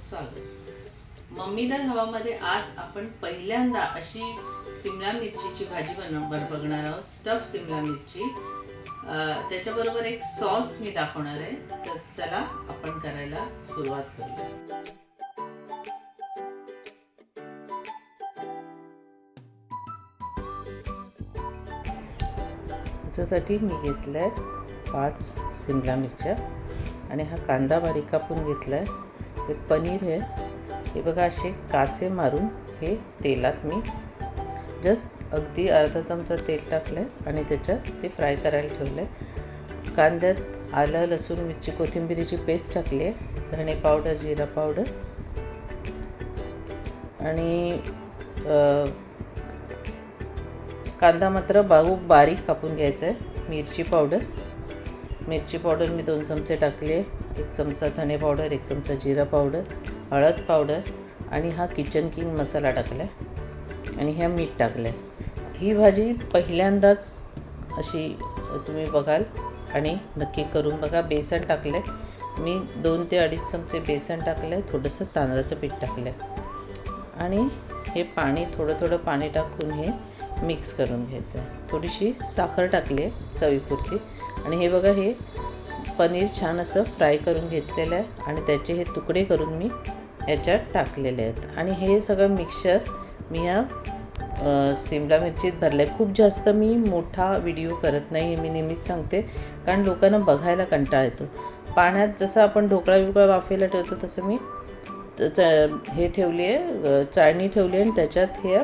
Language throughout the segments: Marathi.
स्वागत. मम्मीदार हवामध्ये आज आपण पहिल्यांदा अशी सिमला मिरचीची भाजी बनव बघणार आहोत. स्टफ सिमला मिरची. त्याच्याबरोबर एक सॉस मी दाखवणार आहे. तर चला आपण करायला सुरुवात करूया. त्याच्यासाठी मी घेतलं आहे पाच सिमला मिरच्या आणि हा कांदा बारीक कापून घेतला आहे हे पनीर आहे. हे बघा असे काचे मारून हे तेलात मी जस्ट अगदी अर्धा चमचा तेल टाकलं आहे आणि त्याच्यात ते फ्राय करायला ठेवलं आहे कांद्यात आलं लसूण मिरची कोथिंबिरीची पेस्ट टाकली आहे धणे पावडर जिरा पावडर आणि कांदा मात्र बाहू बारीक कापून घ्यायचा आहे मिरची पावडर मिरची पावडर मी दोन चमचे टाकले एक चमचा धने पावडर एक चमचा जिरा पावडर हळद पावडर आणि हा किचन किंग मसाला टाकला आहे. आणि ह्या मीठ टाकलं आहे. ही भाजी पहिल्यांदाच अशी तुम्ही बघाल आणि नक्की करून बघा. बेसन टाकलं आहे मी दोन ते अडीच चमचे बेसन टाकलं आहे थोडंसं तांदळाचं पीठ टाकलं आहे आणि हे पाणी थोडं थोडं पाणी टाकून हे मिक्स करून घ्यायचं आहे. थोडीशी साखर टाकली आहे चवीपुरती. आणि हे बघा हे पनीर छान असं फ्राय करून घेतलेलं आहे. आणि त्याचे हे तुकडे करून मी याच्यात टाकलेले आहेत. आणि हे सगळं मिक्सचर मी ह्या सिमला मिरचीत भरलं आहे खूप जास्त मी मोठा व्हिडिओ करत नाही हे मी नेहमीच सांगते. कारण लोकांना बघायला कंटाळा येतो. पाण्यात जसं आपण ढोकळा बिकळा वाफेला ठेवतो तसं मी त- च- हे ठेवली आहे चाळणी ठेवली आहे आणि त्याच्यात हे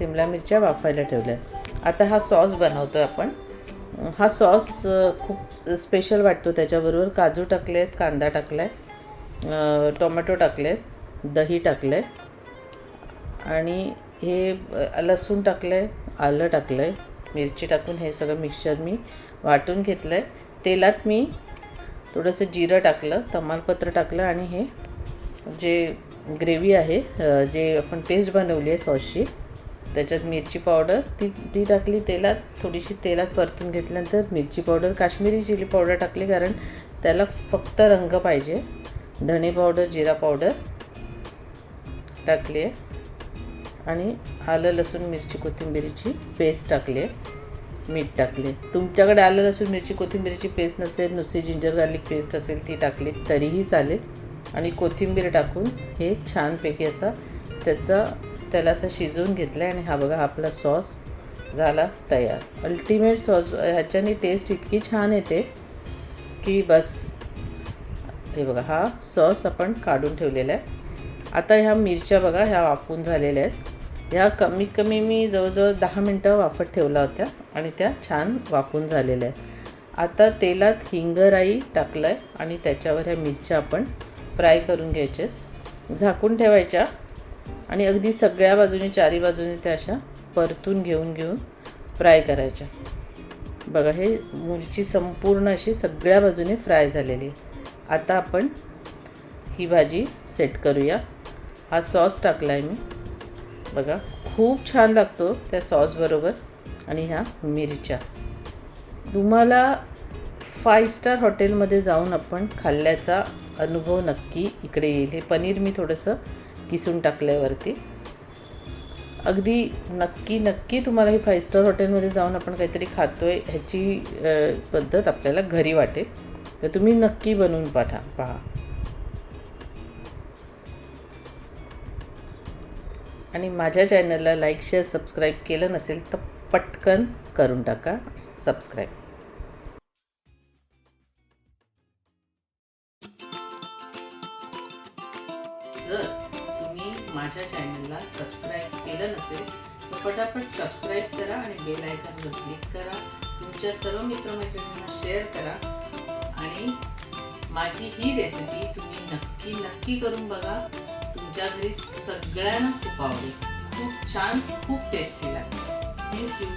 सिमला मिरच्या वाफायला ठेवल्या. आता हा सॉस बनवतो आपण. हा सॉस खूप स्पेशल वाटतो त्याच्याबरोबर. काजू टाकले आहेत कांदा टाकला आहे टोमॅटो टाकले आहेत दही टाकलं आहे आणि हे लसूण टाकलं आहे आलं टाकलं आहे मिरची टाकून हे सगळं मिक्सचर मी वाटून घेतलं आहे तेलात मी थोडंसं जिरं टाकलं तमालपत्र टाकलं आणि हे जे ग्रेव्ही आहे जे आपण पेस्ट बनवली आहे सॉसची त्याच्यात मिरची पावडर ती ती टाकली तेलात थोडीशी तेलात परतून घेतल्यानंतर मिरची पावडर काश्मीरी चिली पावडर टाकली कारण त्याला फक्त रंग पाहिजे. धणे पावडर जिरा पावडर टाकली आहे आणि आलं लसूण मिरची कोथिंबीरीची पेस्ट टाकली आहे मीठ टाकले तुमच्याकडे आलं लसूण मिरची कोथिंबीरीची पेस्ट नसेल नुसती जिंजर गार्लिक पेस्ट असेल ती टाकली तरीही चालेल. आणि कोथिंबीर टाकून हे छानपैकी असा त्याचा त्याला असं शिजवून घेतलं आहे आणि हा बघा आपला सॉस झाला तयार. अल्टिमेट सॉस ह्याच्याने टेस्ट इतकी छान येते की बस. हे बघा हा सॉस आपण काढून ठेवलेला आहे. आता ह्या मिरच्या बघा ह्या वाफून झालेल्या आहेत. ह्या कमीत कमी मी जवळजवळ दहा मिनटं वाफत ठेवल्या होत्या आणि त्या छान वाफून झालेल्या आहेत. आता तेलात हिंगराई टाकलं आहे आणि त्याच्यावर ह्या मिरच्या आपण फ्राय करून घ्यायच्या आहेत. झाकून ठेवायच्या. आणि अगदी सगळ्या बाजूने चारी बाजूने त्या अशा परतून घेऊन घेऊन फ्राय करायच्या. बघा हे मिरची संपूर्ण अशी सगळ्या बाजूने फ्राय झालेली आता आपण ही भाजी सेट करूया. हा सॉस टाकला आहे मी. बघा खूप छान लागतो त्या सॉसबरोबर आणि ह्या मिरच्या. तुम्हाला फाय स्टार हॉटेलमध्ये जाऊन आपण खाल्ल्याचा अनुभव नक्की इकडे येईल. हे पनीर मी थोडंसं किसून टाकल्यावरती. अगदी नक्की नक्की तुम्हाला ही फाय स्टार हॉटेलमध्ये जाऊन आपण काहीतरी खातो आहे ह्याची पद्धत आपल्याला घरी वाटेल. तर तुम्ही नक्की बनवून पाठा पहा. आणि माझ्या चॅनलला लाईक शेअर सबस्क्राईब केलं नसेल तर पटकन करून टाका सबस्क्राईब जर माझ्या चॅनलला सबस्क्राईब केलं नसेल तर पटापट सबस्क्राईब करा आणि बेल आयकॉनवर क्लिक करा. तुमच्या सर्व मित्रमैत्रिणींना शेअर करा. आणि माझी ही रेसिपी तुम्ही नक्की नक्की करून बघा. तुमच्या घरी सगळ्यांना खूप आवडेल. खूप छान खूप टेस्टी लागेल. थँक्यू